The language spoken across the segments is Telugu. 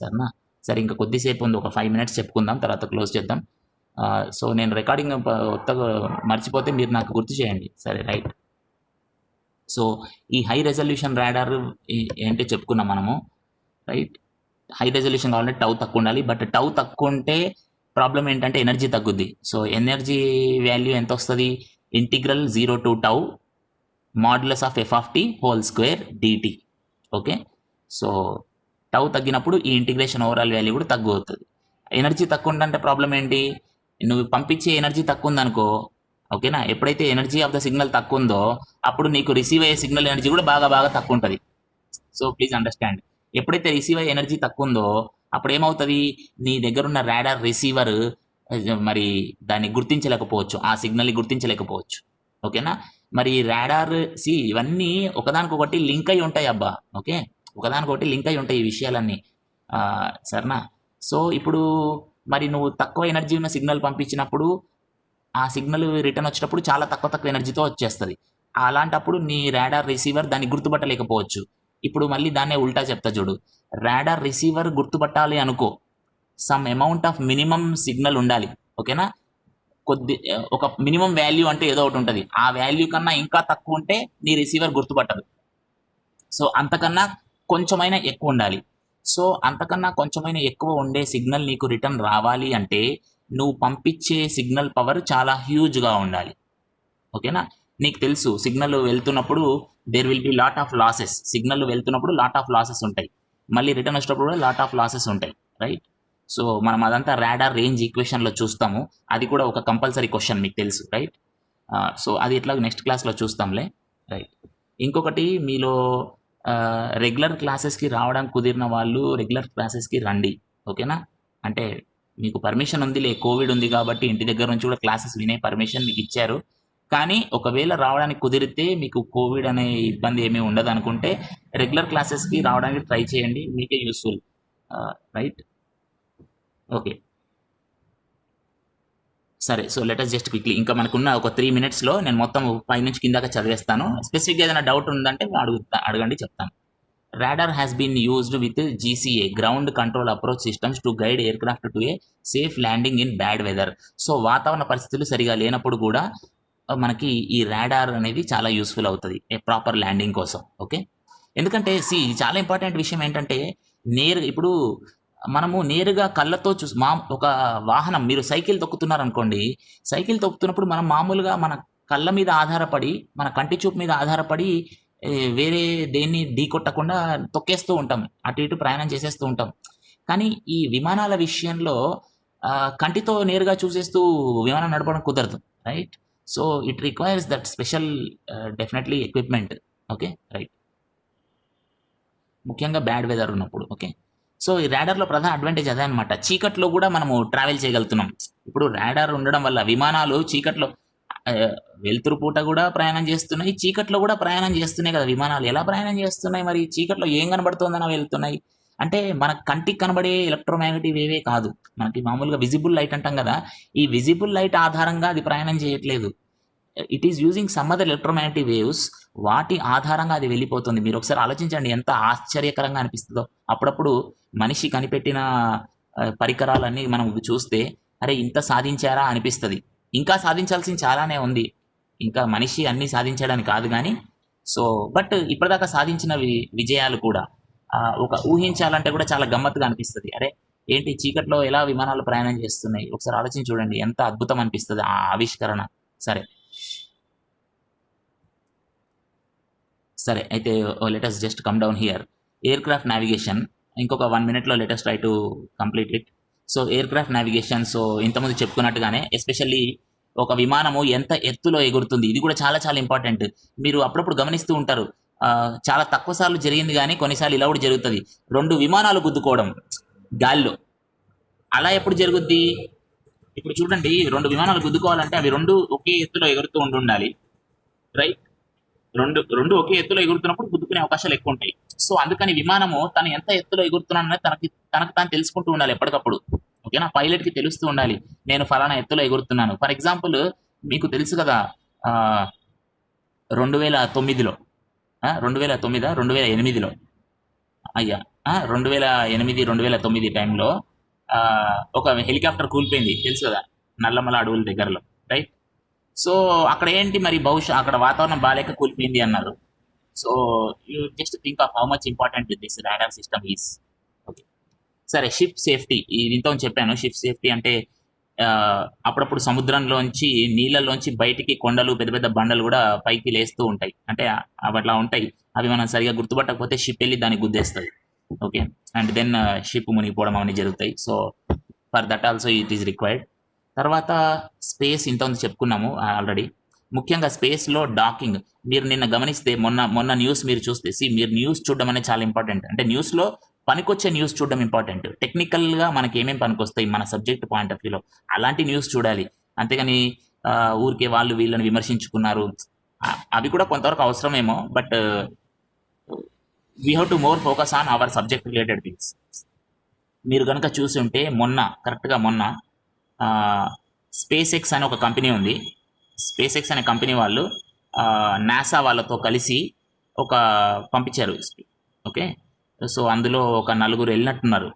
సరేనా సరే ఇంకా కొద్దిసేపు ఉంది. ఒక ఫైవ్ మినిట్స్ చెప్పుకుందాం తర్వాత క్లోజ్ చేద్దాం. సో నేను రికార్డింగ్ కొత్తగా మర్చిపోతే మీరు నాకు గుర్తు చేయండి. సరే రైట్ సో ఈ హై రెజల్యూషన్ రాడార్ ఏంటి చెప్పుకున్నాం మనము రైట్ హై రెజల్యూషన్ కావాలంటే టౌ తక్కువ ఉండాలి. బట్ టౌ తక్కువ ఉంటే ప్రాబ్లం ఏంటంటే ఎనర్జీ తగ్గుద్ది. సో ఎనర్జీ వాల్యూ ఎంత వస్తుంది? Integral zero to tau modulus of F of T whole square DT okay so tau తగ్గినప్పుడు ఈ ఇంటిగ్రేషన్ ఓవరాల్ వాల్యూ కూడా తగ్గు అవుతుంది ఎనర్జీ తక్కువ ఉందంటే ప్రాబ్లం ఏంటి? నువ్వు పంపించే ఎనర్జీ తక్కువ ఉందనుకో ఓకేనా ఎప్పుడైతే ఎనర్జీ ఆఫ్ ద సిగ్నల్ తక్కువ ఉందో అప్పుడు నీకు రిసీవ్ అయ్యే సిగ్నల్ ఎనర్జీ కూడా బాగా బాగా తక్కువ ఉంటుంది సో ప్లీజ్ అండర్స్టాండ్ ఎప్పుడైతే రిసీవ్ అయ్యే ఎనర్జీ తక్కువ ఉందో అప్పుడు ఏమవుతుంది నీ దగ్గర ఉన్న రాడార్ రిసీవర్ మరి దాన్ని గుర్తించలేకపోవచ్చు. ఆ సిగ్నల్ని గుర్తించలేకపోవచ్చు. ఓకేనా మరి రాడార్ సి ఇవన్నీ ఒకదానికొకటి లింక్ అయి ఉంటాయి అబ్బా. ఓకే ఒకదానికొకటి లింక్ అయి ఉంటాయి ఈ విషయాలన్నీ. సరేనా? సో ఇప్పుడు మరి నువ్వు తక్కువ ఎనర్జీ ఉన్న సిగ్నల్ పంపించినప్పుడు ఆ సిగ్నల్ రిటర్న్ వచ్చినప్పుడు చాలా తక్కువ తక్కువ ఎనర్జీతో వచ్చేస్తుంది. అలాంటప్పుడు నీ రాడార్ రిసీవర్ దాన్ని గుర్తుపట్టలేకపోవచ్చు. ఇప్పుడు మళ్ళీ దాన్నే ఉల్టా చెప్తా చూడు. రాడార్ రిసీవర్ గుర్తుపట్టాలి అనుకో some amount of minimum signal ఉండాలి. ఓకేనా? కొద్ది ఒక మినిమం వాల్యూ అంటే ఏదో ఒకటి ఉంటుంది. ఆ వాల్యూ కన్నా ఇంకా తక్కువ ఉంటే నీ రిసీవర్ గుర్తుపట్టదు. సో అంతకన్నా కొంచెమైనా ఎక్కువ ఉండాలి. సో అంతకన్నా కొంచెమైనా ఎక్కువ ఉండే సిగ్నల్ నీకు రిటర్న్ రావాలి అంటే నువ్వు పంపించే సిగ్నల్ పవర్ చాలా హ్యూజ్గా ఉండాలి. ఓకేనా? నీకు తెలుసు సిగ్నల్ వెళ్తున్నప్పుడు there will be lot of losses signal వెళ్తున్నప్పుడు లాట్ ఆఫ్ లాసెస్ ఉంటాయి. మళ్ళీ రిటర్న్ వచ్చినప్పుడు కూడా లాట్ ఆఫ్ లాసెస్ ఉంటాయి. రైట్ సో మనం అదంతా రాడార్ రేంజ్ ఈక్వేషన్లో చూస్తాము. అది కూడా ఒక కంపల్సరీ క్వశ్చన్ మీకు తెలుసు. రైట్ సో అది ఎట్లా నెక్స్ట్ క్లాస్లో చూస్తాంలే. రైట్ ఇంకొకటి మీలో రెగ్యులర్ క్లాసెస్కి రావడం కుదిరిన వాళ్ళు రెగ్యులర్ క్లాసెస్కి రండి. ఓకేనా? అంటే మీకు పర్మిషన్ ఉంది లే కోవిడ్ ఉంది కాబట్టి ఇంటి దగ్గర నుంచి కూడా క్లాసెస్ వినే పర్మిషన్ మీకు ఇచ్చారు. కానీ ఒకవేళ రావడానికి కుదిరితే మీకు కోవిడ్ అనే ఇబ్బంది ఏమీ ఉండదు అనుకుంటే రెగ్యులర్ క్లాసెస్కి రావడానికి ట్రై చేయండి మీకే యూస్ఫుల్ రైట్ ఓకే. సరే సో లెటర్ జస్ట్ క్విక్లీ ఇంకా మనకున్న ఒక త్రీ మినిట్స్లో నేను మొత్తం పై నుంచి కిందాక చదివేస్తాను. స్పెసిఫిక్గా ఏదైనా డౌట్ ఉందంటే అడుగుతా అడగండి చెప్తాను. Radar has been used with GCA ground control approach systems to guide aircraft to a safe landing in bad weather so వాతావరణ పరిస్థితులు సరిగా లేనప్పుడు కూడా uh, మనకి ఈ రాడార్ అనేది చాలా యూస్ఫుల్ అవుతుంది ప్రాపర్ ల్యాండింగ్ కోసం ఓకే ఎందుకంటే సి చాలా ఇంపార్టెంట్ విషయం ఏంటంటే నేరు ఇప్పుడు మనము నేరుగా కళ్ళతో చూసి మా ఒక వాహనం మీరు సైకిల్ తొక్కుతున్నారనుకోండి సైకిల్ తొక్కుతున్నప్పుడు మనం మామూలుగా మన కళ్ళ మీద ఆధారపడి మన కంటి చూపు మీద ఆధారపడి వేరే దేన్ని ఢీకొట్టకుండా తొక్కేస్తూ ఉంటాం. అటు ఇటు ప్రయాణం చేసేస్తూ ఉంటాం. కానీ ఈ విమానాల విషయంలో కంటితో నేరుగా చూసేస్తూ విమానం నడపడం కుదరదు right? So it requires that special definitely equipment okay? Right. ముఖ్యంగా బ్యాడ్ వెదర్ ఉన్నప్పుడు ఓకే? సో ఈ ర్యాడర్లో ప్రధాన అడ్వాంటేజ్ అదే అనమాట చీకట్లో కూడా మనము ట్రావెల్ చేయగలుగుతున్నాం. ఇప్పుడు రాడార్ ఉండడం వల్ల విమానాలు చీకట్లో వెలుతురు పూట కూడా ప్రయాణం చేస్తున్నాయి చీకట్లో కూడా ప్రయాణం చేస్తున్నాయి కదా విమానాలు. ఎలా ప్రయాణం చేస్తున్నాయి మరి? చీకట్లో ఏం కనబడుతుందని వెళ్తున్నాయి అంటే మన కంటికి కనబడే ఎలక్ట్రోమాగ్నెటివ్ వేవే కాదు. మనకి మామూలుగా విజిబుల్ లైట్ అంటాం కదా. ఈ విజిబుల్ లైట్ ఆధారంగా అది ప్రయాణం చేయట్లేదు. It is using some other electromagnetic waves వాటి ఆధారంగా అది వెళ్ళిపోతుంది. మీరు ఒకసారి ఆలోచించండి ఎంత ఆశ్చర్యకరంగా అనిపిస్తుందో. అప్పుడప్పుడు మనిషి కనిపెట్టిన పరికరాలన్నీ మనం చూస్తే అరే ఇంత సాధించారా అనిపిస్తుంది. ఇంకా సాధించాల్సింది చాలానే ఉంది. ఇంకా మనిషి అన్ని సాధించడానికి కాదు కానీ సో బట్ ఇప్పటిదాకా సాధించిన వి- విజయాలు కూడా ఒక ఊహించాలంటే కూడా చాలా గమ్మత్తుగా అనిపిస్తుంది. అరే ఏంటి చీకట్లో ఎలా విమానాలు ప్రయాణం చేస్తున్నాయి? ఒకసారి ఆలోచించి చూడండి ఎంత అద్భుతం అనిపిస్తుంది ఆ ఆవిష్కరణ. సరే. సరే అయితే let's just come down here aircraft navigation ఇంకొక వన్ మినిట్లో let's try to complete it so aircraft navigation so ఇంతకుముందు చెప్పుకున్నట్టుగానే ఎస్పెషల్లీ ఒక విమానము ఎంత ఎత్తులో ఎగురుతుంది ఇది కూడా చాలా చాలా ఇంపార్టెంట్ మీరు అప్పుడప్పుడు గమనిస్తూ ఉంటారు. చాలా తక్కువ సార్లు జరిగింది కానీ కొన్నిసార్లు ఇలా కూడా జరుగుతుంది. రెండు విమానాలు గుద్దుకోవడం గాల్లో. అలా ఎప్పుడు జరుగుద్ది? ఇప్పుడు చూడండి రెండు విమానాలు గుద్దుకోవాలంటే అవి రెండు ఒకే ఎత్తులో ఎగురుతూ ఉండి ఉండాలి రైట్ రెండు రెండు ఒకే ఎత్తులో ఎగురుతున్నప్పుడు గుద్దుకునే అవకాశాలు ఎక్కువ ఉంటాయి సో అందుకని విమానము తను ఎంత ఎత్తులో ఎగురుతున్నానని తనకి తనకు తాను తెలుసుకుంటూ ఉండాలి ఎప్పటికప్పుడు. ఓకేనా? పైలట్కి తెలుస్తూ ఉండాలి. నేను ఫలానా ఎత్తులో ఎగురుతున్నాను. ఫర్ ఎగ్జాంపుల్ మీకు తెలుసు కదా రెండు వేల తొమ్మిదిలో రెండు వేల తొమ్మిదా రెండు వేల ఎనిమిదిలో అయ్యా రెండు వేల ఎనిమిది రెండు వేల తొమ్మిది టైంలో ఒక హెలికాప్టర్ కూలిపోయింది. తెలుసు కదా నల్లమల అడవుల దగ్గరలో రైట్? సో అక్కడ ఏంటి మరి బహుశా అక్కడ వాతావరణం బాగాలేక కూలిపోయింది అన్నారు. So you just think of how much important this radar system is okay సరే షిప్ సేఫ్టీ ఇది ఇంత చెప్పాను షిప్ సేఫ్టీ అంటే అప్పుడప్పుడు సముద్రంలోంచి నీళ్ళలోంచి బయటికి కొండలు పెద్ద పెద్ద బండలు కూడా పైకి లేస్తూ ఉంటాయి. అంటే అవి అట్లా ఉంటాయి. అవి మనం సరిగా గుర్తుపట్టకపోతే షిప్ వెళ్ళి దాన్ని గుద్దేస్తుంది ఓకే అండ్ దెన్ షిప్ మునిగిపోవడం అవన్నీ జరుగుతాయి. So for that also it is required తర్వాత స్పేస్ ఇంత ఉంది చెప్పుకున్నాము ఆల్రెడీ ముఖ్యంగా స్పేస్లో డాకింగ్ మీరు నిన్న గమనిస్తే మొన్న మొన్న న్యూస్ మీరు చూస్తే సి మీరు న్యూస్ చూడడం అనేది చాలా ఇంపార్టెంట్ అంటే న్యూస్లో పనికొచ్చే న్యూస్ చూడడం ఇంపార్టెంట్ టెక్నికల్గా మనకి ఏమేమి పనికొస్తాయి మన సబ్జెక్ట్ పాయింట్ ఆఫ్ వ్యూలో అలాంటి న్యూస్ చూడాలి. అంతేగాని ఊరికే వాళ్ళు వీళ్ళని విమర్శించుకున్నారు. అవి కూడా కొంతవరకు అవసరమేమో but we have to more focus on our subject related things మీరు కనుక చూసి ఉంటే మొన్న కరెక్ట్గా మొన్న స్పేస్ ఎక్స్ అనే ఒక కంపెనీ ఉంది. స్పేస్ ఎక్స్ అనే కంపెనీ వాళ్ళు నాసా వాళ్ళతో కలిసి ఒక పంపించారు. ఓకే? సో అందులో ఒక నలుగురు వెళ్ళినట్టున్నారు.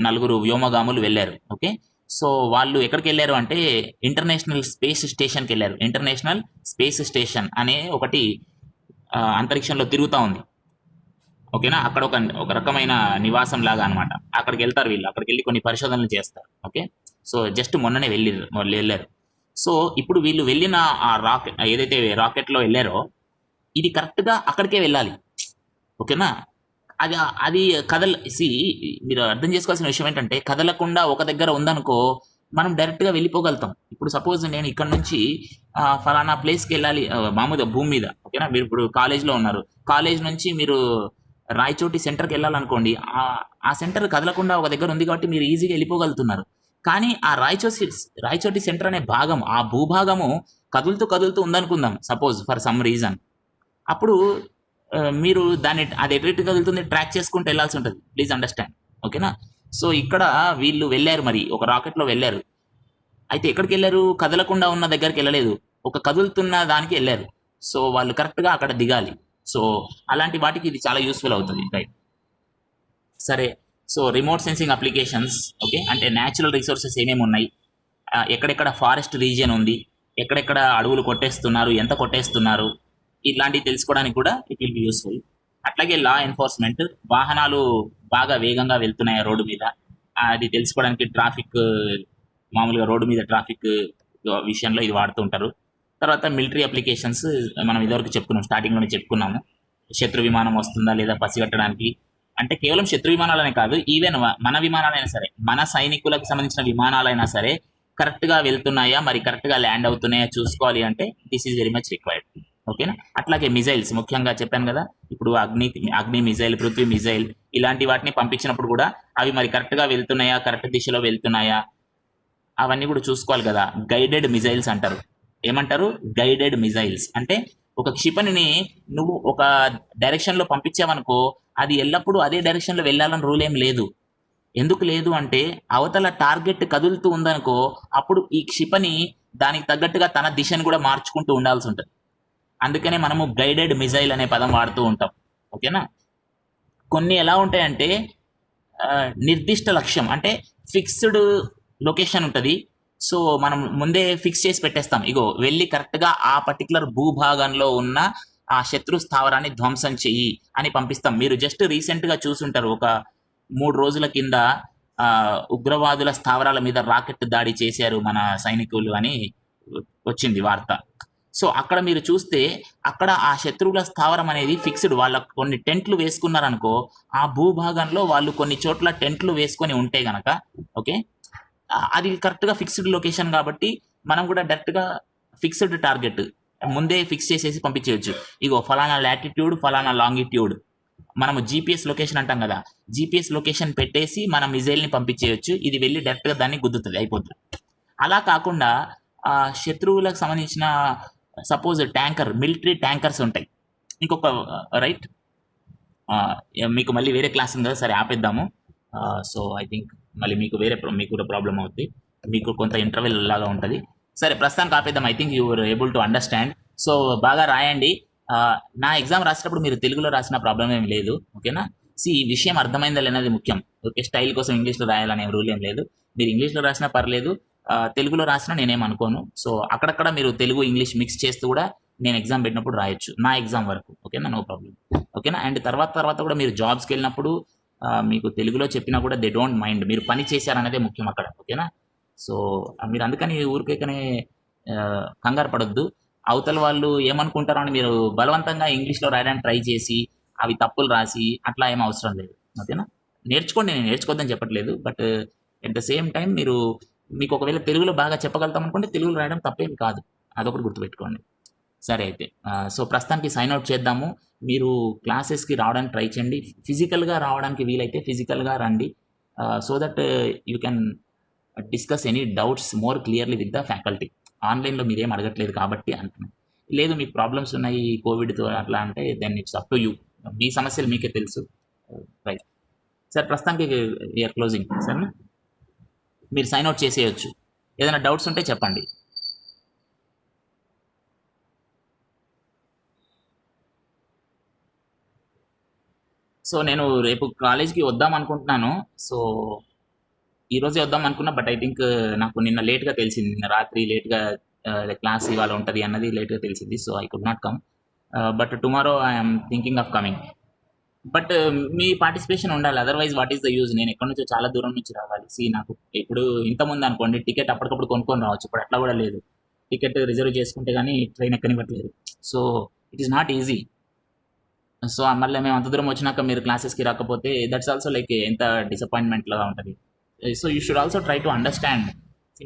నలుగురు వ్యోమగాములు వెళ్ళారు. ఓకే? సో వాళ్ళు ఎక్కడికి వెళ్ళారు అంటే ఇంటర్నేషనల్ స్పేస్ స్టేషన్కి వెళ్ళారు. ఇంటర్నేషనల్ స్పేస్ స్టేషన్ అనే ఒకటి అంతరిక్షంలో తిరుగుతూ ఉంది. ఓకేనా? అక్కడ ఒక ఒక రకమైన నివాసం లాగా అనమాట అక్కడికి వెళ్తారు వీళ్ళు. అక్కడికి వెళ్ళి కొన్ని పరిశోధనలు చేస్తారు. ఓకే? సో జస్ట్ మొన్ననే వెళ్ళి వాళ్ళు వెళ్ళారు. సో ఇప్పుడు వీళ్ళు వెళ్ళిన ఆ రాకెట్ ఏదైతే రాకెట్లో వెళ్ళారో ఇది కరెక్ట్గా అక్కడికే వెళ్ళాలి. ఓకేనా? అది అది కదల సి మీరు అర్థం చేసుకోవాల్సిన విషయం ఏంటంటే కదలకుండా ఒక దగ్గర ఉందనుకో మనం డైరెక్ట్గా వెళ్ళిపోగలుగుతాం. ఇప్పుడు సపోజ్ నేను ఇక్కడ నుంచి ఫలానా ప్లేస్కి వెళ్ళాలి మామూలు మామూలుగా భూమి మీద ఓకేనా? మీరు ఇప్పుడు కాలేజ్లో ఉన్నారు. కాలేజ్ నుంచి మీరు రాయచోటి సెంటర్కి వెళ్ళాలనుకోండి ఆ- ఆ సెంటర్ కదలకుండా ఒక దగ్గర ఉంది కాబట్టి మీరు ఈజీగా వెళ్ళిపోగలుగుతున్నారు. కానీ ఆ రాయచోటి రాయచోటి సెంటర్ అనే భాగం ఆ భూభాగము కదులుతూ కదులుతూ ఉందనుకుందాం సపోజ్ ఫర్ సమ్ రీజన్ అప్పుడు మీరు దాన్ని అది ఎటు కదులుతుంది ట్రాక్ చేసుకుంటూ వెళ్ళాల్సి ఉంటుంది. ప్లీజ్ అండర్స్టాండ్ ఓకేనా? సో ఇక్కడ వీళ్ళు వెళ్ళారు మరి ఒక రాకెట్లో వెళ్ళారు. అయితే ఎక్కడికి వెళ్ళారు? కదలకుండా ఉన్న దగ్గరికి వెళ్ళలేదు. ఒక కదులుతున్న దానికి వెళ్ళారు. సో వాళ్ళు కరెక్ట్గా అక్కడ దిగాలి. సో అలాంటి వాటికి ఇది చాలా యూస్ఫుల్ అవుతుంది రైట్ సరే so remote sensing applications okay అంటే న్యాచురల్ రిసోర్సెస్ ఏమేమి ఉన్నాయి? ఎక్కడెక్కడ ఫారెస్ట్ రీజియన్ ఉంది? ఎక్కడెక్కడ అడవులు కొట్టేస్తున్నారు? ఎంత కొట్టేస్తున్నారు? ఇట్లాంటివి తెలుసుకోవడానికి కూడా ఇట్ విల్ బి యూస్ఫుల్ అట్లాగే లా ఎన్ఫోర్స్మెంట్ వాహనాలు బాగా వేగంగా వెళ్తున్నాయి రోడ్డు మీద. అది తెలుసుకోవడానికి ట్రాఫిక్ మామూలుగా రోడ్డు మీద ట్రాఫిక్ విషయంలో ఇది వాడుతూ ఉంటారు. తర్వాత మిలిటరీ అప్లికేషన్స్ మనం ఇదివరకు చెప్పుకున్నాం స్టార్టింగ్లోనే చెప్పుకున్నాము. శత్రు విమానం వస్తుందా లేదా పసిగట్టడానికి అంటే కేవలం శత్రు విమానాలనే కాదు ఈవెన్ మన విమానాలైనా సరే మన సైనికులకు సంబంధించిన విమానాలైనా సరే కరెక్ట్గా వెళ్తున్నాయా మరి కరెక్ట్గా ల్యాండ్ అవుతున్నాయా చూసుకోవాలి అంటే this is very much required ఓకేనా అట్లాగే మిజైల్స్ ముఖ్యంగా చెప్పాను కదా ఇప్పుడు అగ్ని అగ్ని మిజైల్ పృథ్వీ మిజైల్ ఇలాంటి వాటిని పంపించినప్పుడు కూడా అవి మరి కరెక్ట్గా వెళ్తున్నాయా కరెక్ట్ దిశలో వెళ్తున్నాయా అవన్నీ కూడా చూసుకోవాలి కదా. గైడెడ్ మిజైల్స్ అంటారు. ఏమంటారు? గైడెడ్ మిజైల్స్ అంటే ఒక క్షిపణిని నువ్వు ఒక డైరెక్షన్లో పంపించావనుకో అది ఎల్లప్పుడూ అదే డైరెక్షన్లో వెళ్ళాలని రూల్ ఏం లేదు. ఎందుకు లేదు అంటే అవతల టార్గెట్ కదులుతూ ఉందనుకో అప్పుడు ఈ క్షిపణి దానికి తగ్గట్టుగా తన దిశను కూడా మార్చుకుంటూ ఉండాల్సి ఉంటుంది. అందుకనే మనము గైడెడ్ మిజైల్ అనే పదం వాడుతూ ఉంటాం. ఓకేనా? కొన్ని ఎలా ఉంటాయంటే నిర్దిష్ట లక్ష్యం అంటే ఫిక్స్డ్ లొకేషన్ ఉంటుంది. సో మనం ముందే ఫిక్స్ చేసి పెట్టేస్తాం. ఇగో వెళ్ళి కరెక్ట్గా ఆ పర్టికులర్ భూభాగంలో ఉన్న ఆ శత్రు స్థావరాన్ని ధ్వంసం చెయ్యి అని పంపిస్తాం. మీరు జస్ట్ రీసెంట్గా చూసుంటారు. ఒక మూడు రోజుల కింద ఉగ్రవాదుల స్థావరాల మీద రాకెట్ దాడి చేశారు మన సైనికులు అని వచ్చింది వార్త. సో అక్కడ మీరు చూస్తే అక్కడ ఆ శత్రువుల స్థావరం అనేది ఫిక్స్డ్. వాళ్ళ కొన్ని టెంట్లు వేసుకున్నారనుకో ఆ భూభాగంలో వాళ్ళు కొన్ని చోట్ల టెంట్లు వేసుకొని ఉంటే గనక ఓకే? అది కరెక్ట్గా ఫిక్స్డ్ లొకేషన్ కాబట్టి మనం కూడా డైరెక్ట్గా ఫిక్స్డ్ టార్గెట్ ముందే ఫిక్స్ చేసేసి పంపించేయచ్చు. ఇగో ఫలానా లాటిట్యూడ్ ఫలానా లాంగిట్యూడ్ మనము జీపీఎస్ లొకేషన్ అంటాం కదా. జీపీఎస్ లొకేషన్ పెట్టేసి మనం మిజైల్ని పంపించేయచ్చు. ఇది వెళ్ళి డైరెక్ట్గా దాన్ని గుద్దుతుంది అయిపోతుంది. అలా కాకుండా శత్రువులకు సంబంధించిన సపోజ్ ట్యాంకర్ మిలిటరీ ట్యాంకర్స్ ఉంటాయి. ఇంకొక రైట్ మీకు మళ్ళీ వేరే క్లాస్ ఉంది కదా సరే ఆపేద్దాము. సో ఐ థింక్ మళ్ళీ మీకు వేరే మీకు కూడా ప్రాబ్లం అవుతుంది మీకు కొంత ఇంటర్వెల్ లాగా ఉంటుంది. సరే ప్రస్తుతానికి ఆపేద్దాం. I think you're able to understand so బాగా రాయండి. నా ఎగ్జామ్ రాసేటప్పుడు మీరు తెలుగులో రాసిన ప్రాబ్లం ఏం లేదు ఓకేనా సి ఈ విషయం అర్థమైందా లేనది ముఖ్యం. ఓకే స్టైల్ కోసం ఇంగ్లీష్లో రాయాలనే రూల్ ఏం లేదు. మీరు ఇంగ్లీష్లో రాసినా పర్లేదు. తెలుగులో రాసినా నేనేం అనుకోను. సో అక్కడక్కడ మీరు తెలుగు ఇంగ్లీష్ మిక్స్ చేస్తూ కూడా నేను ఎగ్జామ్ పెట్టినప్పుడు రాయొచ్చు. నా ఎగ్జామ్ వరకు ఓకేనా నో? ప్రాబ్లం ఓకేనా అండ్ తర్వాత తర్వాత కూడా మీరు జాబ్స్కి వెళ్ళినప్పుడు మీకు తెలుగులో చెప్పినా కూడా దే డోంట్ మైండ్ మీరు పని చేశారనేదే ముఖ్యం అక్కడ ఓకేనా సో మీరు అందుకని ఊరికేకనే కంగారు పడొద్దు. అవతల వాళ్ళు ఏమనుకుంటారో అని మీరు బలవంతంగా ఇంగ్లీష్లో రాయడానికి ట్రై చేసి అవి తప్పులు రాసి అట్లా ఏం అవసరం లేదు. ఓకేనా? నేర్చుకోండి నేను నేర్చుకోవద్దని చెప్పట్లేదు. But at the same time మీరు మీకు ఒకవేళ తెలుగులో బాగా చెప్పగలుగుతాం అనుకుంటే తెలుగులో రాయడం తప్పేం కాదు. అదొకటి గుర్తుపెట్టుకోండి. సరే అయితే సో ప్రస్తుతానికి సైన్ అవుట్ చేద్దాము. మీరు క్లాసెస్కి రావడానికి ట్రై చేయండి. ఫిజికల్గా రావడానికి వీలైతే ఫిజికల్గా రండి. So that you can discuss any doubts more clearly with the faculty ఆన్లైన్లో మీరేం అడగట్లేదు కాబట్టి అంటున్నాను లేదు మీకు ప్రాబ్లమ్స్ ఉన్నాయి కోవిడ్తో అట్లా అంటే then it's up to you మీ సమస్యలు మీకే తెలుసు. రైట్ సార్ ప్రస్తుతానికి ఇయర్ క్లోజింగ్ సార్ మీరు సైన్ అవుట్ చేసేయచ్చు. ఏదైనా డౌట్స్ ఉంటే చెప్పండి. సో నేను రేపు కాలేజ్కి వద్దాం అనుకుంటున్నాను. సో ఈ రోజు వద్దాం అనుకున్నా బట్ ఐ థింక్ నాకు నిన్న లేట్గా తెలిసింది. నిన్న రాత్రి లేట్గా క్లాస్ uh, ఇవాళ ఉంటుంది అన్నది లేట్గా తెలిసింది so I could not come but tomorrow I'm thinking of coming but me participation ఉండాలి. Otherwise what is the use నేను ఎక్కడి నుంచో చాలా దూరం నుంచి రావాలి. సి నాకు ఇప్పుడు ఇంతకుముందు అనుకోండి టికెట్ అప్పటికప్పుడు కొనుక్కొని రావచ్చు. ఇప్పుడు అట్లా కూడా లేదు. టికెట్ రిజర్వ్ చేసుకుంటే కానీ train ఎక్కనివ్వట్లేదు so it is not easy so మళ్ళీ మేము అంత దూరం వచ్చినాక మీరు క్లాసెస్కి రాకపోతే దట్స్ ఆల్సో లైక్ ఎంత డిసప్పాయింట్మెంట్ లాగా ఉంటుంది. So you should also try to understand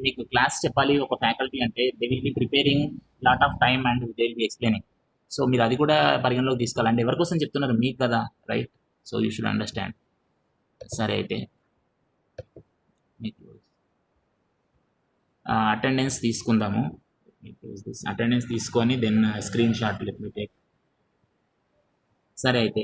మీకు క్లాస్ చెప్పాలి ఒక ఫ్యాకల్టీ అంటే they will be preparing lot of time and they will be explaining so మీరు అది కూడా పరిగణలోకి తీసుకోవాలండి ఎవరి కోసం చెప్తున్నారు? మీకు కదా right so you should understand సరే అయితే. మీకు అటెండెన్స్ తీసుకుందాము. అటెండెన్స్ తీసుకొని then screenshot let me take సరే అయితే.